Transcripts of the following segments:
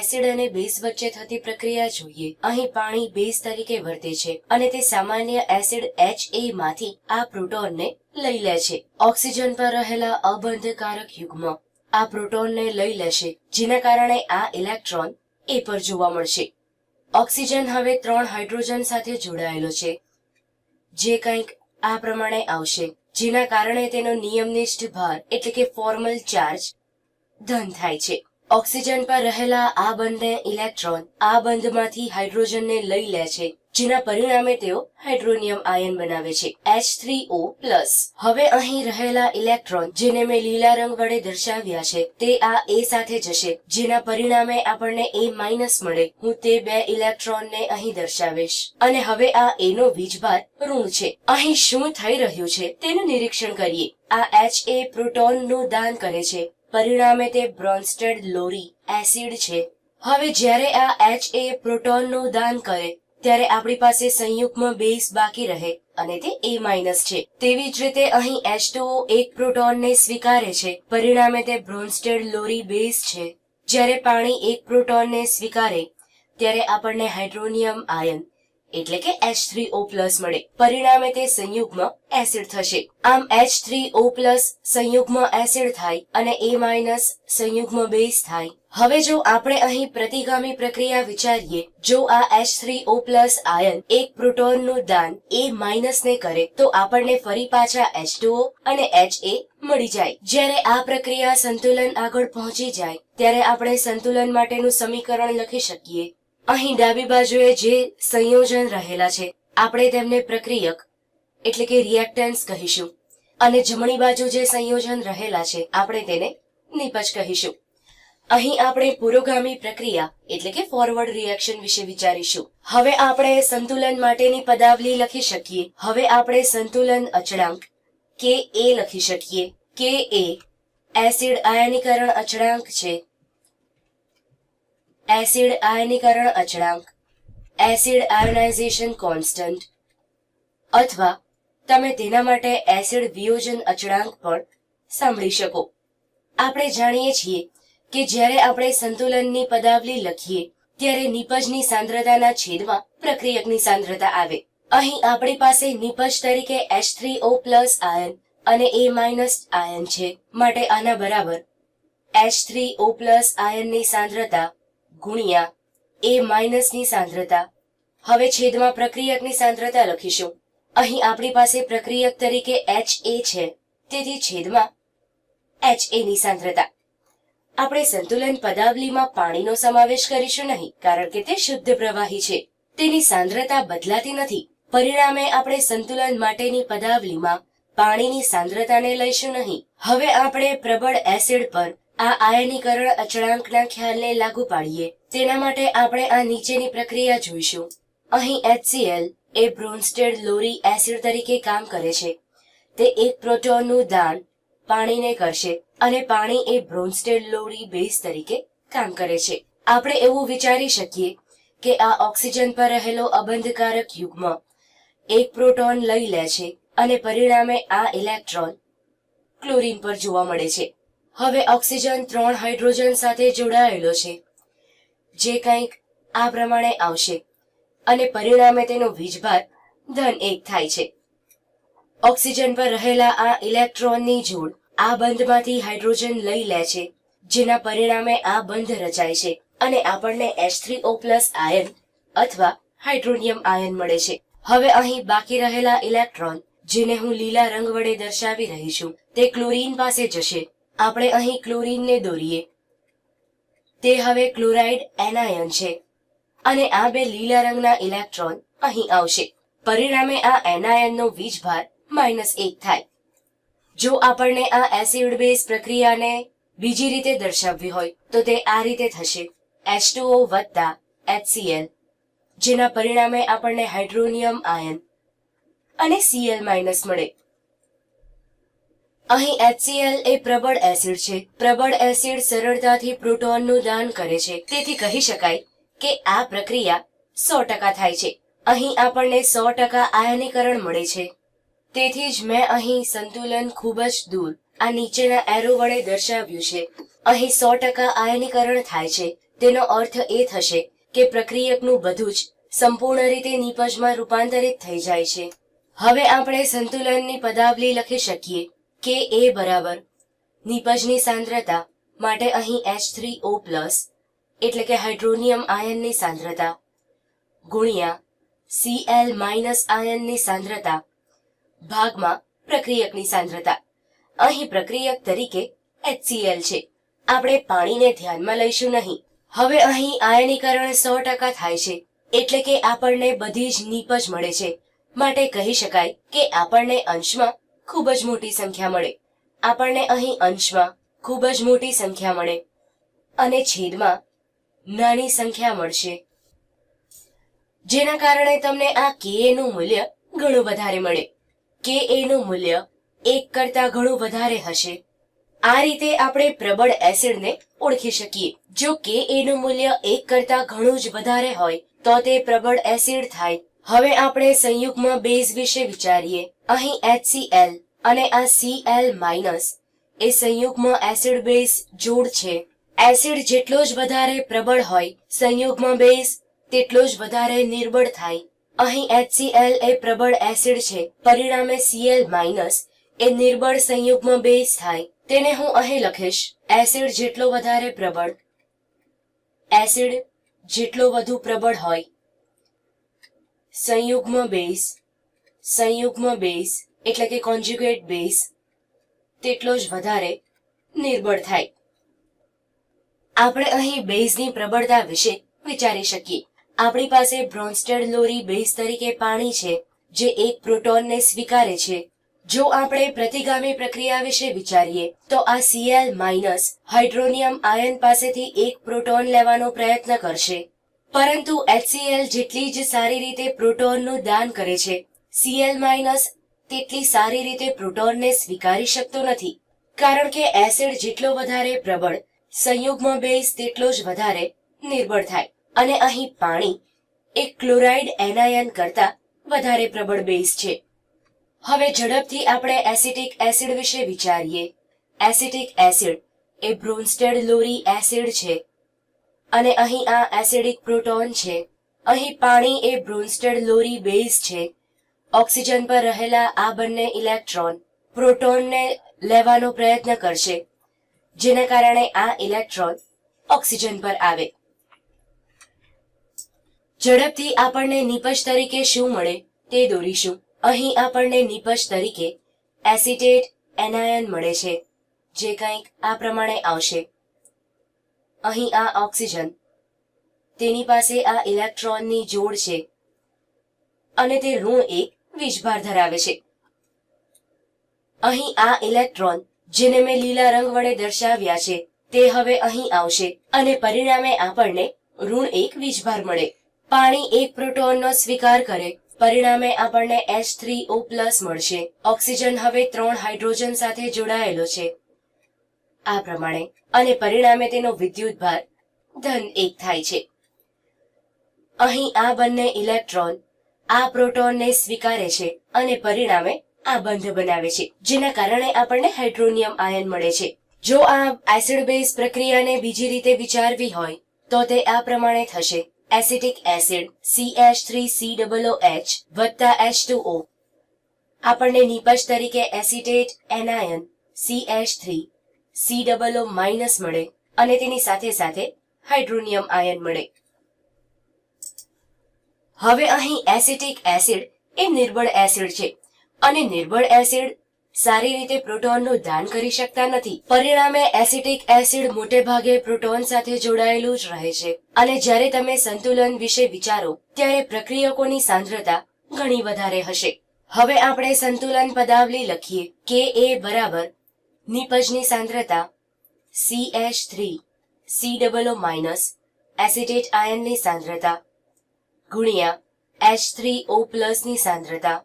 Acid અને base વચ્ચે થતી પ્રક્રિયા જોઈએ. અહીં પાણી બેઝ તરીકે વર્તે છે અને તે સામાન્ય એસિડ એચ એ માંથી આ પ્રોટોનને લઈ લે છે. ઓક્સિજન પર રહેલા અબંધકારક યુગ્મ આ પ્રોટોનને લઈ લેશે, જેના કારણે આ ઇલેક્ટ્રોન એ પર જોવા મળશે. ઓક્સિજન હવે ત્રણ હાઇડ્રોજન સાથે જોડાયેલો છે, જે કંઈક આ પ્રમાણે આવશે, જેના કારણે તેનો નિયમનિષ્ઠ ભાર એટલે કે ફોર્મલ ચાર્જ ધન થાય છે. ઓક્સિજન પર રહેલા આ બંને ઇલેક્ટ્રોન આ બંધમાંથી હાઇડ્રોજનને લઈ લે છે, જેના પરિણામે તેઓ હાઇડ્રોનિયમ આયન બનાવે છે એચ થ્રી ઓ પ્લસ હવે અહીં રહેલા ઇલેક્ટ્રોન, જેને મેં લીલા રંગ વડે દર્શાવ્યા છે, તે આ એ સાથે જશે, જેના પરિણામે આપણને એ માઇનસ મળે. હું તે બે ઇલેક્ટ્રોનને અહીં દર્શાવીશ. અને હવે આ એનો વીજભાર ઋણ છે. અહીં શું થઈ રહ્યું છે, તેનું નિરીક્ષણ કરીએ. આ એચ એ પ્રોટોનનું દાન કરે છે. પરિણામે તે બ્રોન્સ્ટેડ લોરી એસિડ છે. હવે જ્યારે આ એચ એ પ્રોટોનનું દાન કરે, ત્યારે આપણી પાસે સંયુગ્મ બેઝ બાકી રહે અને તે એ માઇનસ છે. તેવી જ રીતે અહીં એચ એક પ્રોટોનને સ્વીકારે છે. પરિણામે તે બ્રોન્સ્ટેડ લોરી બેઝ છે. જ્યારે પાણી એક પ્રોટોનને સ્વીકારે, ત્યારે આપણને હાઇડ્રોનિયમ આયન એટલે કે એચ થ્રી ઓ પ્લસ મળે. પરિણામે તે સંયુગ્મ એસિડ થશે. આમ એચ થ્રી ઓ પ્લસ સંયુગ્મ એસિડ થાય અને એ માઇનસ સંયુગ્મ બેઝ થાય. હવે જો આપણે અહીં પ્રતિગામી પ્રક્રિયા વિચારીએ, જો આ એચ થ્રી ઓ પ્લસ આયન એક પ્રોટોનનું દાન એ માઇનસ ને કરે, તો આપણને ફરી પાછા એચ અને એચ એ મળી જાય. જ્યારે આ પ્રક્રિયા સંતુલન આગળ પહોંચી જાય, ત્યારે આપણે સંતુલન માટેનું સમીકરણ લખી શકીએ. અહીં ડાબી બાજુએ જે સંયોજન રહેલા છે, આપણે તેમને પ્રક્રિયક, એટલે કે રિએક્ટન્સ કહીશું. અને જમણી બાજુ જે સંયોજન રહેલા છે, આપણે તેને નિપજ કહીશું. અહીં આપણે પુરોગામી પ્રક્રિયા, એટલે કે ફોરવર્ડ રિએક્શન વિશે વિચારીશું. હવે આપણે સંતુલન માટેની પદાવલી લખી શકીએ. હવે આપણે સંતુલન અચળાંક, કે એ લખી શકીએ. કે એ એસિડ આયનીકરણ અચળાંક છે. એસિડ આયનીકરણ અચળાંક, એસિડ આયોનાઇઝેશન કોન્સ્ટન્ટ, અથવા તમે તેના માટે એસિડ વિયોજન અચળાંક પણ સાંભળી શકો. આપણે જાણીએ છીએ કે જ્યારે આપણે સંતુલનની પદાવલી લખીએ, ત્યારે નિપજની સાંદ્રતાના છેદમાં પ્રક્રિયકની સાંદ્રતા આવે. અહીં આપણી પાસે નિપજ તરીકે એચ થ્રી ઓ પ્લસ આયન અને એ માઇનસ આયન છે. માટે આના બરાબર એચ થ્રી ઓ પ્લસ આયનની સાંદ્રતા ગુણ્યા એ માઇનસની સાંદ્રતા. હવે છેદમાં પ્રક્રિયકની સાંદ્રતા લખીશું. અહીં આપણી પાસે પ્રક્રિયક તરીકે એચ એ છે. તેથી છેદમાં એચ એ ની સાંદ્રતા. આપણે સંતુલન પદાવલીમાં પાણીનો સમાવેશ કરીશું નહીં, કારણ કે તે શુદ્ધ પ્રવાહી છે. તેની સાંદ્રતા બદલાતી નથી. પરિણામે આપણે સંતુલન માટેની પદાવલીમાં પાણીની સાંદ્રતાને લઈશું નહીં. હવે આપણે પ્રબળ એસિડ પર આ આયનીકરણ અચળાંકના ખ્યાલને લાગુ પાડીએ. તેના માટે આપણે આ નીચેની પ્રક્રિયા જોઈશું. અહીં HCl એ બ્રોન્સ્ટેડ લોરી એસિડ તરીકે કામ કરે છે. તે એક પ્રોટોનનું દાન પાણીને કરશે અને પાણી એ બ્રોન્સ્ટેડ લોરી બેઝ તરીકે કામ કરે છે. આપણે એવું વિચારી શકીએ કે આ ઓક્સિજન પર રહેલો અબંધકારક યુગ્મ એક પ્રોટોન લઈ લે છે અને પરિણામે આ ઇલેક્ટ્રોન ક્લોરીન પર જોવા મળે છે. હવે ઓક્સિજન ત્રણ હાઇડ્રોજન સાથે જોડાયેલો છે, જે કંઈક આ પ્રમાણે આવશે અને પરિણામે તેનો વીજભાર ધન એક થાય છે. ઓક્સિજન પર રહેલા આ ઇલેક્ટ્રોનની જોડ આ બંધમાંથી હાઇડ્રોજન લઈ લે છે, જેના પરિણામે આ બંધ રચાય છે અને આપણને H three O plus ion અથવા હાઇડ્રોનિયમ આયન મળે છે. હવે અહીં બાકી રહેલા ઇલેક્ટ્રોન, જેને હું લીલા રંગ વડે દર્શાવી રહી છું, તે ક્લોરીન પાસે જશે. આપણે અહીં ક્લોરીનને દોરીએ. તે હવે ક્લોરાઇડ એનાયન છે. અને આ બે લીલા રંગના ઇલેક્ટ્રોન અહીં આવશે. પરિણામે આ એનાયનનો વીજભાર માઇનસ એક થાય. જો આપણને આ એસિડ બેઝ પ્રક્રિયાને બીજી રીતે દર્શાવવી હોય, તો તે આ રીતે થશે. H2O વત્તા એચસીએલ જેના પરિણામે આપણને હાઇડ્રોનિયમ આયન અને સીએલ માઇનસ મળે. અહીં HCl એ પ્રબળ એસિડ છે. પ્રબળ એસિડ સરળતાથી પ્રોટોનનું દાન કરે છે. તેથી કહી શકાય કે આ પ્રક્રિયા સો ટકા થાય છે. અહીં આપણને સો ટકા આયનીકરણ મળે છે. તેથી જ મેં અહીં સંતુલન ખૂબ જ દૂર, આ નીચેના એરો વડે દર્શાવ્યું છે. અહીં સો ટકા આયનીકરણ થાય છે. તેનો અર્થ એ થશે કે પ્રક્રિયકનું બધું જ સંપૂર્ણ રીતે નીપજમાં રૂપાંતરિત થઈ જાય છે. હવે આપણે સંતુલનની પદાવલી લખી શકીએ. કે એ બરાબર. નીપજની સાંદ્રતા માટે અહીં એચ થ્રી ઓ પ્લસ એટલે કે હાઇડ્રોનિયમ આયનની સાંદ્રતા ગુણ્યા સીએલ માઇનસ આયનની સાંદ્રતા ભાગમાં પ્રક્રિયકની સાંદ્રતા. અહીં પ્રક્રિયક તરીકે HCl છે. આપણે પાણીને ધ્યાનમાં લઈશું નહીં. હવે અહીં આયનીકરણ સો ટકા થાય છે. એટલે કે આપણને બધી જ નીપજ મળે છે. માટે કહી શકાય કે આપણને અંશમાં ખૂબ જ મોટી સંખ્યા મળે. આપણને અહીં અંશમાં ખૂબ જ મોટી સંખ્યા મળે અને છેદમાં નાની સંખ્યા મળશે. જેના કારણે તમને આ કે નું મૂલ્ય ઘણું વધારે મળે. કે નું મૂલ્ય એક કરતા ઘણું વધારે હશે. આ રીતે આપણે પ્રબળ એસિડને ઓળખી શકીએ. જો કે નું મૂલ્ય એક કરતા ઘણું જ વધારે હોય, તો તે પ્રબળ એસિડ થાય. હવે આપણે સંયુગમાં બેઝ વિશે વિચારીએ. અહીં HCl અને આ Cl માઇનસ એ સંયુગમાં એસિડ બેઝ જોડ છે. એસિડ જેટલો જ વધારે પ્રબળ હોય, સંયુગમાં બેઝ તેટલો જ વધારે નિર્બળ થાય. અહીં HCl એ પ્રબળ એસિડ છે. પરિણામે Cl માઇનસ એ નિર્બળ સંયુગમાં બેઝ થાય. તેને હું અહીં લખીશ. એસિડ જેટલો વધારે પ્રબળ, એસિડ જેટલો વધુ પ્રબળ હોય સંયુગ્મ બેઝ સંયુગ્મ બેઝ એટલે કે કોન્જ્યુગેટ બેઝ, તેટલો જ વધારે નિર્બળ થાય. આપણે અહીં બેઝની પ્રબળતા વિશે વિચારી શકીએ. આપણી પાસે બ્રોન્સ્ટેડ લોરી બેઝ તરીકે પાણી છે, જે એક પ્રોટોનને સ્વીકારે છે. જો આપણે પ્રતિગામી પ્રક્રિયા વિશે વિચારીએ, તો આ સીએલ માઇનસ હાઇડ્રોનિયમ આયન પાસેથી એક પ્રોટોન લેવાનો પ્રયત્ન કરશે. પરંતુ એચસીએલ જેટલી જ સારી રીતે પ્રોટોનનું દાન કરે છે સીએલ માઇનસ તેટલી સારી રીતે પ્રોટોનને સ્વીકારી શકતો નથી. કારણ કે એસિડ જેટલો વધારે પ્રબળ, સંયુગ્મ બેઝ તેટલો જ વધારે નિર્બળ થાય. અને અહીં પાણી એક ક્લોરાઇડ એનાયન કરતા વધારે પ્રબળ બેઝ છે. હવે ઝડપથી આપણે એસિટિક એસિડ વિશે વિચારીએ. એસિટિક એસિડ એ બ્રોન્સ્ટેડ લોરી એસિડ છે. અને અહીં આ એસિડિક પ્રોટોન છે. અહીં પાણી એ બ્રોન્સ્ટેડ લોરી બેઝ છે. ઓક્સિજન પર રહેલા આ બંને ઇલેક્ટ્રોન પ્રોટોનને લેવાનો પ્રયત્ન કરશે, જેના કારણે આ ઇલેક્ટ્રોન ઓક્સિજન પર આવે. ઝડપથી આપણને નિપજ તરીકે શું મળે તે દોરીશું. અહીં આપણને નિપજ તરીકે એસિટેટ એનાયન મળે છે, જે કંઈક આ પ્રમાણે આવશે. અહીં આ ઓક્સિજન. તેની પાસે આ ઇલેક્ટ્રોનની જોડ છે. અને તે ઋણ એક વીજભાર ધરાવે છે. અહીં આ ઇલેક્ટ્રોન, જેને મેં લીલા રંગ વડે દર્શાવ્યા છે, તે હવે અહીં આવશે અને પરિણામે આપણને ઋણ એક વીજભાર મળે. પાણી એક પ્રોટોનનો સ્વીકાર કરે, પરિણામે આપણને એચ થ્રી ઓ પ્લસ મળશે. ઓક્સિજન હવે ત્રણ હાઇડ્રોજન સાથે જોડાયેલો છે. આ પ્રમાણે અને પરિણામે તેનો વિદ્યુત ભાર ધન એક થાય છે. અહીં આ બંને ઇલેક્ટ્રોન આ પ્રોટોનને સ્વીકારે છે અને પરિણામે આ બંધ બનાવે છે, જેના કારણે આપણને હાઇડ્રોનિયમ આયન મળે છે. જો આ એસિડ બેઝ પ્રક્રિયાને બીજી રીતે વિચારવી હોય, તો તે આ પ્રમાણે થશે. એસિટિક એસિડ CH3COOH વત્તા H2O આપણને નિપજ તરીકે acetate anion CH3 COO minus મળે અને તેની સાથે સાથે હાઇડ્રોનિયમ આયન મળે. હવે અહીં એસિટિક એસિડ એ નિર્બળ એસિડ છે અને નિર્બળ એસિડ સારી રીતે પ્રોટોનનું દાન કરી શકતા નથી. પરિણામે એસિટિક એસિડ મોટે ભાગે પ્રોટોન સાથે જોડાયેલું જ રહે છે અને જ્યારે તમે સંતુલન વિશે વિચારો ત્યારે પ્રક્રિયકોની સાંદ્રતા ઘણી વધારે હશે. હવે આપણે સંતુલન પદાવલી લખીએ. કે એ બરાબર નિપજની સાંદ્રતા C H three C double minus acetate આયનની સાંદ્રતા ગુણ્યા એચ થ્રી ઓ પ્લસની સાંદ્રતા.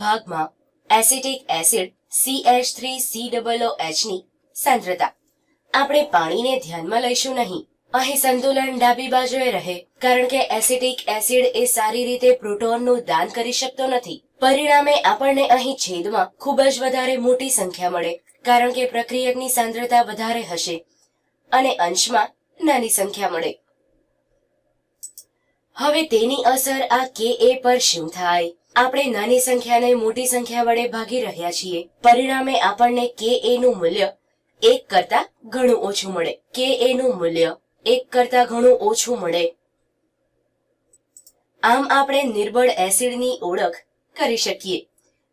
ભાગમાં acetic acid C H three C double એચની સાંદ્રતા. આપણે પાણીને ધ્યાનમાં લઈશું નહીં. અહીં સંતુલન ડાબી બાજુએ રહે, કારણ કે એસિટિક એસિડ એ સારી રીતે પ્રોટોનનું દાન કરી શકતો નથી. પરિણામે આપણને અહીં છેદમાં ખૂબ જ વધારે મોટી સંખ્યા મળે, કારણ કે પ્રક્રિયકની સાંદ્રતા વધારે હશે અને અંશમાં નાની સંખ્યા મળે. હવે તેની અસર આ કે એ પર શું થાય? આપણે નાની સંખ્યાને મોટી સંખ્યા વડે ભાગી રહ્યા છીએ. પરિણામે આપણને કે એ નું મૂલ્ય એક કરતા ઘણું ઓછું મળે. કે એ નું મૂલ્ય એક કરતા ઘણું ઓછું મળે. આમ આપણે નિર્બળ એસિડની ઓળખ કરી શકીએ.